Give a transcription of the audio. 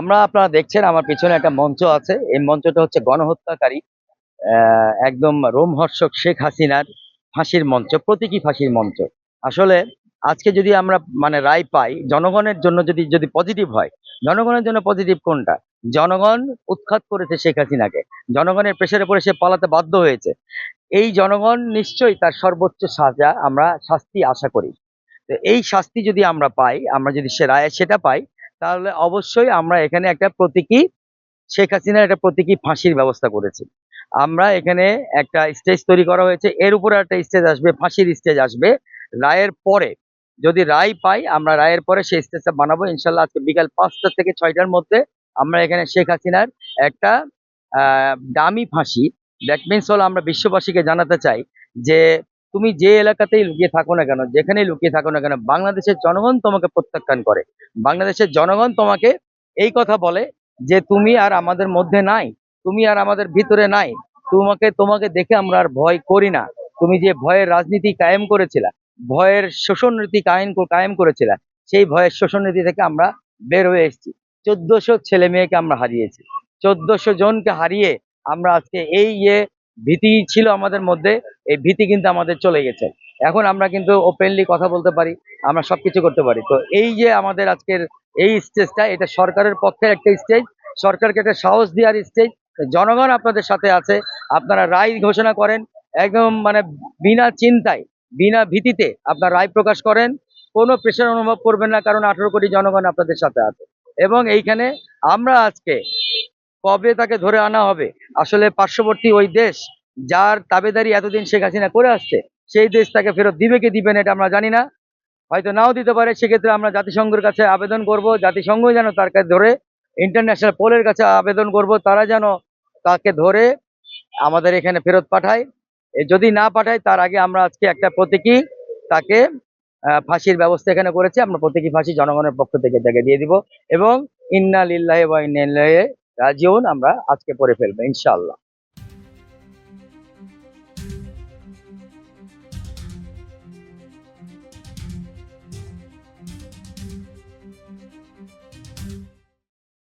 আমরা আপনারা দেখছেন, আমার পিছনে একটা মঞ্চ আছে। এই মঞ্চটা হচ্ছে গণহত্যাকারী একদম রোমহর্ষক শেখ হাসিনার ফাঁসির মঞ্চ, প্রতীকী ফাঁসির মঞ্চ। আসলে আজকে যদি আমরা মানে রায় পাই, জনগণের জন্য যদি যদি পজিটিভ হয়, জনগণের জন্য পজিটিভ কোনটা? জনগণ উৎখাত করেছে শেখ হাসিনাকে। জনগণের প্রেশারে পড়ে সে পালাতে বাধ্য হয়েছে। এই জনগণ নিশ্চয়ই তার সর্বোচ্চ সাজা, আমরা শাস্তি আশা করি। তো এই শাস্তি যদি আমরা পাই, আমরা যদি সে রায় সেটা পাই তাহলে অবশ্যই আমরা এখানে একটা প্রতীকী, শেখ হাসিনার একটা প্রতীকী ফাঁসির ব্যবস্থা করেছি। আমরা এখানে একটা স্টেজ তৈরি করা হয়েছে, এর উপরে একটা স্টেজ আসবে, ফাঁসির স্টেজ আসবে। রায়ের পরে, যদি রায় পাই, আমরা রায়ের পরে সেই স্টেজটা বানাবো। ইনশাল্লাহ আজকে বিকাল পাঁচটা থেকে ছয়টার মধ্যে আমরা এখানে শেখ হাসিনার একটা দামি ফাঁসি দ্যাট মিনস হলো আমরা বিশ্ববাসীকে জানাতে চাই যে তুমি যে এলাকাতেই লুকিয়ে থাকো না কেন, যেখানেই লুকিয়ে থাকো না কেন, বাংলাদেশের জনগণ তোমাকে প্রত্যাখ্যান করে। বাংলাদেশের জনগণ তোমাকে এই কথা বলে যে তুমি আর আমাদের মধ্যে নাই, তুমি আর আমাদের ভিতরে নাই, তোমাকে তোমাকে দেখে আমরা আর ভয় করি না। তুমি যে ভয়ের রাজনীতি কায়েম করেছিলা, ভয়ের শোষণ নীতি কায়েম কায়েম করেছিলা, সেই ভয়ের শোষণ নীতি থেকে আমরা বের হয়ে এসেছি। চোদ্দশো ছেলে মেয়েকে আমরা হারিয়েছি। চোদ্দশো জনকে হারিয়ে আমরা আজকে এই যে ভীতি ছিল আমাদের মধ্যে, এই ভীতি কিন্তু আমাদের চলে গেছে। এখন আমরা কিন্তু ওপেনলি কথা বলতে পারি, আমরা সবকিছু করতে পারি। তো এই যে আমাদের আজকের এই স্টেজটা এটা সরকারের পক্ষের একটা স্টেজ সরকারকে একটা সাহস দেওয়ার স্টেজ জনগণ আপনাদের সাথে আছে, আপনারা রায় ঘোষণা করেন, একদম মানে বিনা চিন্তায়, বিনা ভীতিতে আপনার রায় প্রকাশ করেন, কোনো প্রেশার অনুভব করবেন না, কারণ আঠারো কোটি জনগণ আপনাদের সাথে আছে। এবং এইখানে আমরা আজকে কবে তাকে ধরে আনা হবে আসলে পার্শ্ববর্তী ওই দেশ যার তাবেদারি এতদিন শেখ হাসিনা করে আসছে, সেই দেশ তাকে ফেরত দিবে কি দিবে না এটা আমরা জানি না। হয়তো নাও দিতে পারে, সেক্ষেত্রে আমরা জাতিসংঘের কাছে আবেদন করব জাতিসংঘ যেন তার কাছে ধরে ইন্টারন্যাশনাল পোলের কাছে আবেদন করব, তারা যেন তাকে ধরে আমাদের এখানে ফেরত পাঠায়। যদি না পাঠায়, তার আগে আমরা আজকে একটা প্রতীকী তাকে ফাঁসির ব্যবস্থা এখানে করেছি, আমরা প্রতীকী ফাঁসি জনগণের পক্ষ থেকে তাকে দিয়ে দিব। এবং ইন্না লিল্লাহি ওয়া ইন্না ইলাইহি রাজিউন আমরা আজকে পড়ে ফেলব ইনশাআল্লাহ।